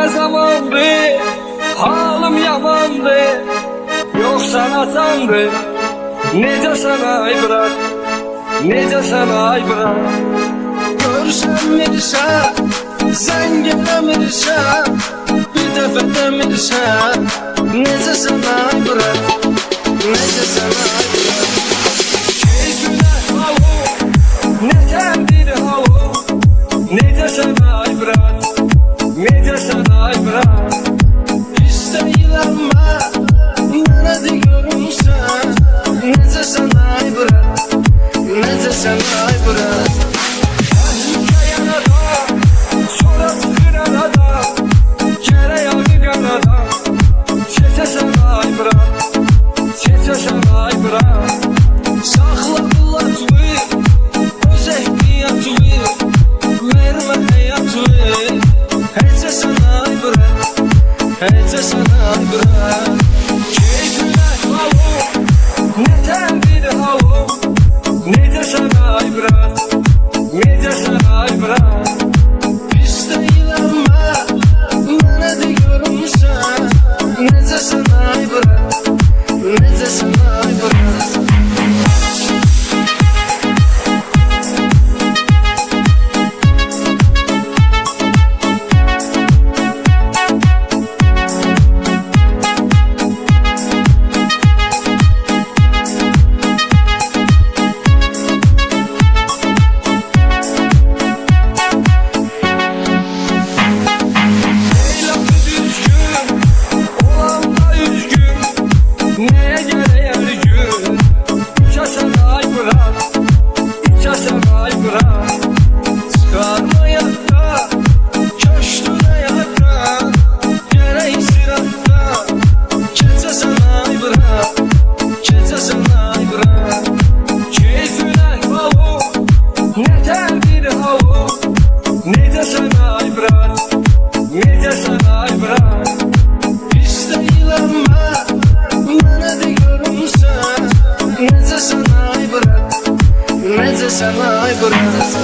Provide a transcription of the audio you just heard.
ne zamandı Halim yamandı Yok sana tanrı Necə sənə ibrat Necə sənə ibrat Görsən Mirsə Zəng eləmirsən brać, miedziesz raj brać Bizi sana görmez